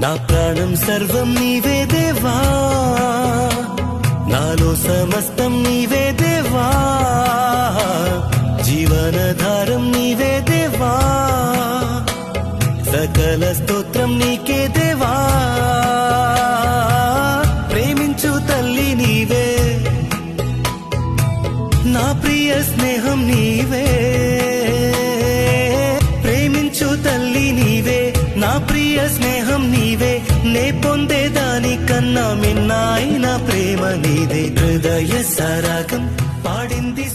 నా ప్రాణం సర్వం నీవే దేవా. నాలో సమస్తం నీవే దేవా. జీవనధారం నీవే దేవా. సకల స్తోత్రం నీకే దేవా. ప్రేమించు తల్లి నీవే. నా ప్రియ స్నేహం నీవే. ప్రియ స్నేహం నీవే. నే పొందేదాని కన్నా మిన్నాయిన ప్రేమ నీదే. హృదయ సరాగం. పాడింది